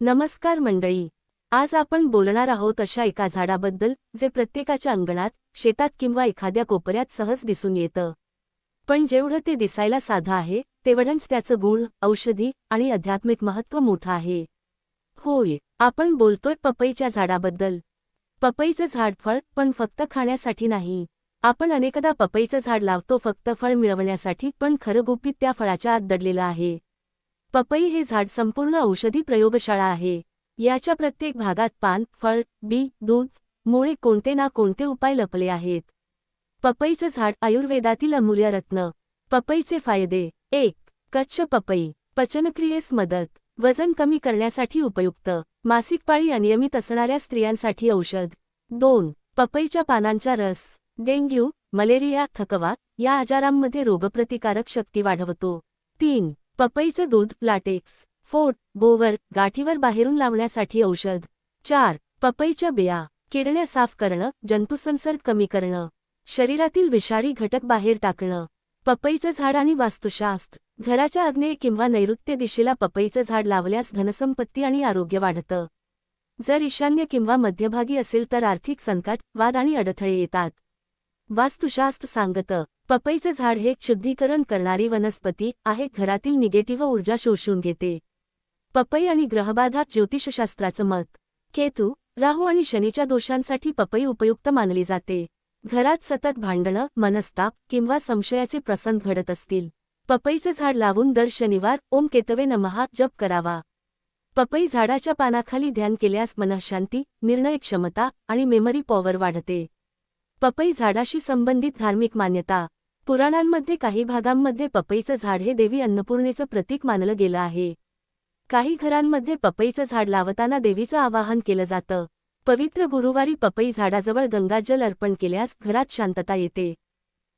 नमस्कार मंडळी. आज आपण बोलणार आहोत अशा एका झाडाबद्दल जे प्रत्येकाच्या अंगणात शेतात किंवा एखाद्या कोपऱ्यात सहज दिसून येतं. पण जेवढं ते दिसायला साधं आहे तेवढंच त्याचं गुण औषधी आणि आध्यात्मिक महत्त्व मोठं आहे. होय आपण बोलतोय पपईच्या झाडाबद्दल. पपईचं झाड फळ पण फक्त खाण्यासाठी नाही. आपण अनेकदा पपईचं झाड लावतो फक्त फळ मिळवण्यासाठी पण खरं गुपित त्या फळाच्या आत दडलेलं आहे. पपई हे झाड संपूर्ण औषधी प्रयोगशाळा आहे. याच्या प्रत्येक भागात पान फळ बी दूध मुळे कोणते ना कोणते उपाय लपले आहेत. पपईचं झाड आयुर्वेदातील अमूल्य रत्न. पपईचे फायदे. एक कच्छ पपई पचनक्रियेस मदत वजन कमी करण्यासाठी उपयुक्त मासिक पाळी अनियमित असणाऱ्या स्त्रियांसाठी औषध. दोन पपईच्या पानांचा रस डेंग्यू मलेरिया थकवा या आजारांमध्ये रोगप्रतिकारक शक्ती वाढवतो. तीन पपईचं दूध लाटेक्स. फोड गोवर गाठीवर बाहेरून लावण्यासाठी औषध. चार पपईच्या बिया. किडण्या साफ करणं जंतुसंसर्ग कमी करणं. शरीरातील विषारी घटक बाहेर टाकणं. पपईचं झाड आणि वास्तुशास्त्र. घराच्या आग्नेय किंवा नैऋत्य दिशेला पपईचं झाड लावल्यास धनसंपत्ती आणि आरोग्य वाढतं. जर ईशान्य किंवा मध्यभागी असेल तर आर्थिक संकट वाद आणि अडथळे येतात. वास्तुशास्त्र सांगतं पपईचं झाड हे शुद्धीकरण करणारी वनस्पती आहे घरातील निगेटिव्ह ऊर्जा शोषून घेते. पपई आणि ग्रहबाधा ज्योतिषशास्त्राचं मत. केतू राहू आणि शनीच्या दोषांसाठी पपई उपयुक्त मानली जाते. घरात सतत भांडणं मनस्ताप किंवा संशयाचे प्रसंग घडत असतील. पपईचं झाड लावून दर शनिवार ओम केतवे नमहा जप करावा. पपई झाडाच्या पानाखाली ध्यान केल्यास मनःशांती निर्णय क्षमता आणि मेमरी पॉवर वाढते. पपई झाडाशी संबंधित धार्मिक मान्यता. पुराणांमध्ये काही भागांमध्ये पपईचं झाड हे देवी अन्नपूर्णेचं प्रतीक मानलं गेलं आहे. काही घरांमध्ये पपईचं झाड लावताना देवीचं आवाहन केलं जातं. पवित्र गुरुवारी पपई झाडाजवळ गंगाजल अर्पण केल्यास घरात शांतता येते.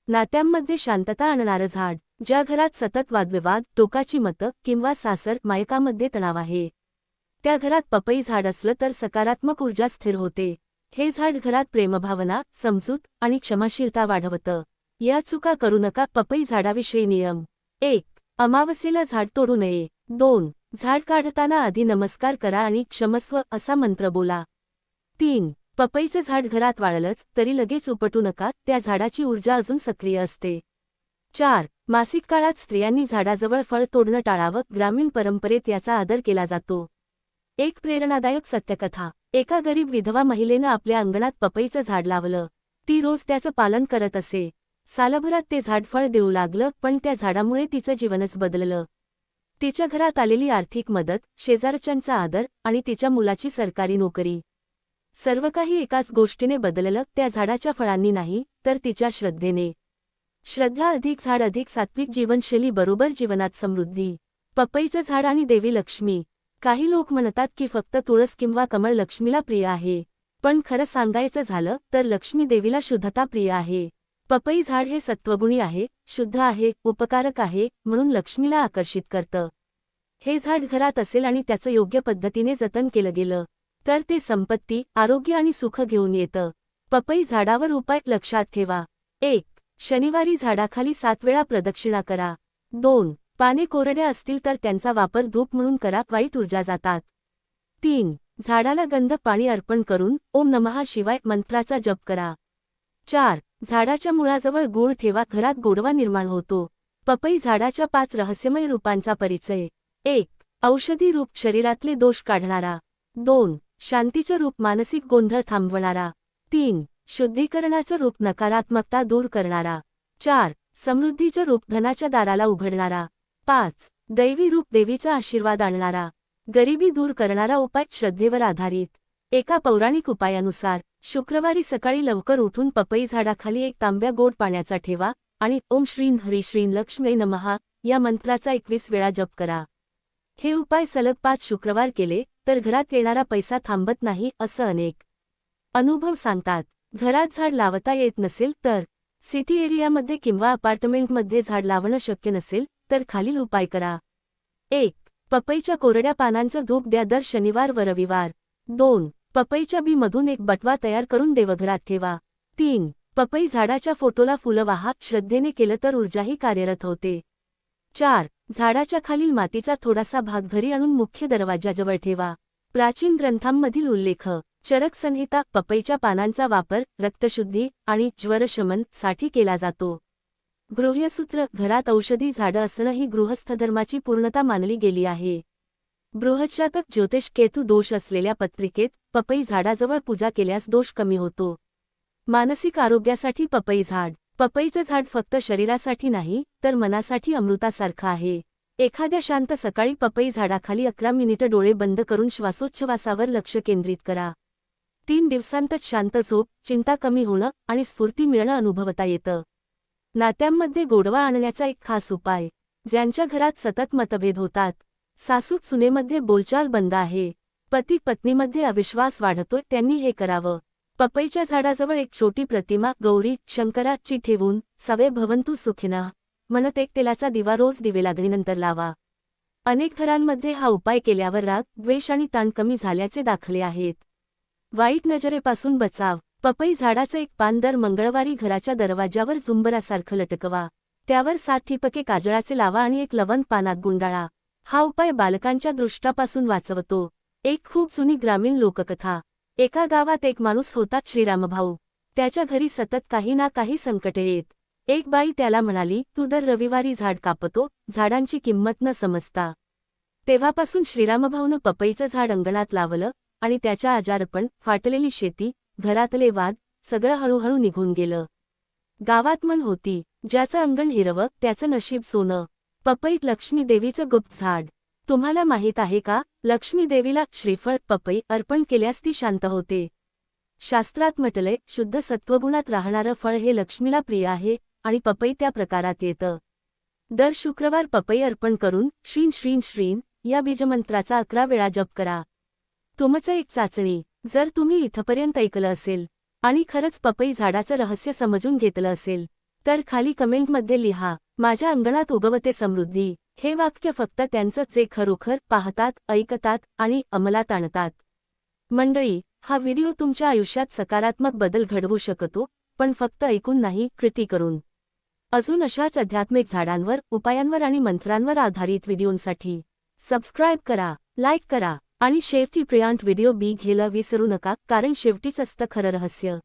नात्यांमध्ये शांतता आणणारं झाड ज्या घरात सतत वादविवाद टोकाची मतं किंवा सासर मायकामध्ये तणाव आहे. त्या घरात पपई झाड असलं तर सकारात्मक ऊर्जा स्थिर होते. हे झाड घरात प्रेमभावना समजूत आणि क्षमाशीलता वाढवतं. या चुका करू नका पपई झाडाविषयी नियम. एक अमावस्येला झाड तोडू नये. दोन झाड काढताना आधी नमस्कार करा आणि क्षमस्व असा मंत्र बोला. तीन पपईचं झाड घरात वाळलंच तरी लगेच उपटू नका त्या झाडाची ऊर्जा अजून सक्रिय असते. चार मासिक काळात स्त्रियांनी झाडाजवळ फळ तोडणं टाळावं ग्रामीण परंपरेत याचा आदर केला जातो. एक प्रेरणादायक सत्यकथा. एका गरीब विधवा महिलेनं आपल्या अंगणात पपईचं झाड लावलं. ती रोज त्याचं पालन करत असे. सालभरात ते झाड फळ देऊ लागलं पण त्या झाडामुळे तिचं जीवनच बदललं. तिच्या घरात आलेली आर्थिक मदत शेजारच्यांचा आदर आणि तिच्या मुलाची सरकारी नोकरी. सर्व काही एकाच गोष्टीने बदललं त्या झाडाच्या फळांनी नाही तर तिच्या श्रद्धेने. श्रद्धा अधिक झाड अधिक सात्विक जीवनशैली बरोबर जीवनात समृद्धी. पपईचं झाड आणि देवी लक्ष्मी. काही लोक म्हणतात की फक्त तुळस किंवा कमळ लक्ष्मीला प्रिय आहे. पण खरं सांगायचं झालं तर लक्ष्मी देवीला शुद्धता प्रिय आहे. पपई झाड हे सत्वगुणी आहे शुद्ध आहे उपकारक आहे म्हणून लक्ष्मीला आकर्षित करतं. हे झाड घरात असेल आणि त्याचं योग्य पद्धतीने जतन केलं गेलं तर ते संपत्ती आरोग्य आणि सुख घेऊन येतं. पपई झाडावर उपाय लक्षात ठेवा. एक शनिवारी झाडाखाली सात वेळा प्रदक्षिणा करा. दोन पाने कोरड्या असतील तर त्यांचा वापर धूप म्हणून करा वाईट ऊर्जा जातात. तीन झाडाला गंध पाणी अर्पण करून ओम नमहा शिवाय मंत्राचा जप करा. चार झाडाच्या मुळाजवळ गुळ ठेवा घरात गोडवा निर्माण होतो. पपई झाडाच्या पाच रहस्यमय रूपांचा परिचय. एक औषधी रूप शरीरातले दोष काढणारा. दोन शांतीचं रूप मानसिक गोंधळ थांबवणारा. तीन शुद्धीकरणाचं रूप नकारात्मकता दूर करणारा. चार समृद्धीचं रूप धनाच्या दाराला उघडणारा. पाच. दैवी रूप देवीचा आशीर्वाद आणणारा गरिबी दूर करणारा उपाय श्रद्धेवर आधारित. एका पौराणिक उपायानुसार शुक्रवारी सकाळी लवकर उठून पपई झाडाखाली एक तांब्या गोड पाण्याचा ठेवा आणि ओम श्रीन हरी श्रीन लक्ष्मी नमहा या मंत्राचा एकवीस वेळा जप करा. हे उपाय सलग पाच शुक्रवार केले तर घरात येणारा पैसा थांबत नाही असं अनेक अनुभव सांगतात. घरात झाड लावता येत नसेल तर सिटी एरियामध्ये किंवा अपार्टमेंटमध्ये झाड लावणं शक्य नसेल तर खालील उपाय करा. एक पपईच्या कोरड्या पानांचं धूप द्या दर शनिवार व रविवार. दोन पपईच्या बी एक बटवा तयार करून देवघरात ठेवा. तीन पपई झाडाच्या फोटोला फुलं वाहा श्रद्धेने केलं तर ऊर्जाही कार्यरत होते. चार झाडाच्या खालील मातीचा थोडासा भाग घरी आणून मुख्य दरवाजाजवळ ठेवा. प्राचीन ग्रंथांमधील उल्लेख चरक संहिता पपईच्या पानांचा वापर रक्तशुद्धी आणि ज्वरशमनसाठी केला जातो. गृह्यसूत्र घरात औषधी झाडं असणं ही गृहस्थधर्माची पूर्णता मानली गेली आहे. बृहजातक ज्योतिष केतू दोष असलेल्या पत्रिकेत पपई झाडाजवळ पूजा केल्यास दोष कमी होतो. मानसिक आरोग्यासाठी पपई झाड. पपईचं झाड फक्त शरीरासाठी नाही तर मनासाठी अमृतासारखं आहे. एखाद्या शांत सकाळी पपई झाडाखाली अकरा मिनिटं डोळे बंद करून श्वासोच्छवासावर लक्ष केंद्रित करा. तीन दिवसांतच शांत झोप चिंता कमी होणं आणि स्फूर्ती मिळणं अनुभवता येतं. नात्यांमध्ये गोडवा आणण्याचा एक खास उपाय ज्यांच्या घरात सतत मतभेद होतात. सासूत सुनेमध्ये बोलचाल बंद आहे. पती पत्नीमध्ये अविश्वास वाढतोय त्यांनी हे करावं. पपईच्या झाडाजवळ एक छोटी प्रतिमा गौरी शंकराची ठेवून सवे भवंतू सुखिना म्हणत एक तेलाचा दिवा रोज दिवे लागणीनंतर लावा. अनेक घरांमध्ये हा उपाय केल्यावर राग द्वेष आणि ताण कमी झाल्याचे दाखले आहेत. वाईट नजरेपासून बचाव. पपई झाडाचं एक पान दर मंगळवारी घराच्या दरवाज्यावर झुंबरासारखं लटकवा. त्यावर सात ठिपके काजळाचे लावा आणि एक लवंग पानात गुंडाळा. हा उपाय बालकांच्या दृष्टापासून वाचवतो. एक खूप जुनी ग्रामीण लोककथा. एका गावात एक माणूस होता श्रीरामभाऊ. त्याच्या घरी सतत काही ना काही संकटे येत. एक बाई त्याला म्हणाली तू दर रविवारी झाड कापतो झाडांची किंमत न समजता. तेव्हापासून श्रीरामभाऊनं पपईचं झाड अंगणात लावलं आणि त्याच्या आजारपण फाटलेली शेती घरातले वाद सगळं हळूहळू निघून गेलं. गावात मन होती ज्याचं अंगण हिरवं त्याचं नशीब सोनं. पपईत लक्ष्मी देवीचं गुप्त झाड. तुम्हाला माहीत आहे का? लक्ष्मी देवीला श्रीफळ पपई अर्पण केल्यास ती शांत होते. शास्त्रात म्हटलंय शुद्ध सत्वगुणात राहणारं फळ हे लक्ष्मीला प्रिय आहे आणि पपई त्या प्रकारात येतं. दर शुक्रवार पपई अर्पण करून श्रीन श्रीन श्रीन या बीजमंत्राचा अकरा वेळा जप करा. तुमचं एक चाचणी. जर तुम्ही इथपर्यंत ऐकलं असेल आणि खरंच पपई झाडाचं रहस्य समजून घेतलं असेल तर खाली कमेंटमध्ये लिहा माझ्या अंगणात उगवते समृद्धी. हे वाक्य फक्त त्यांचं जे खरोखर पाहतात ऐकतात आणि अंमलात आणतात. मंडळी हा व्हिडिओ तुमच्या आयुष्यात सकारात्मक बदल घडवू शकतो पण फक्त ऐकून नाही कृती करून. अजून अशाच आध्यात्मिक झाडांवर उपायांवर आणि मंत्रांवर आधारित व्हिडिओंसाठी सबस्क्राईब करा लाईक करा. आणि शेवटी प्रियांत व्हिडिओ बी घ्यायला विसरू नका कारण शेवटीच असतं खरं रहस्य.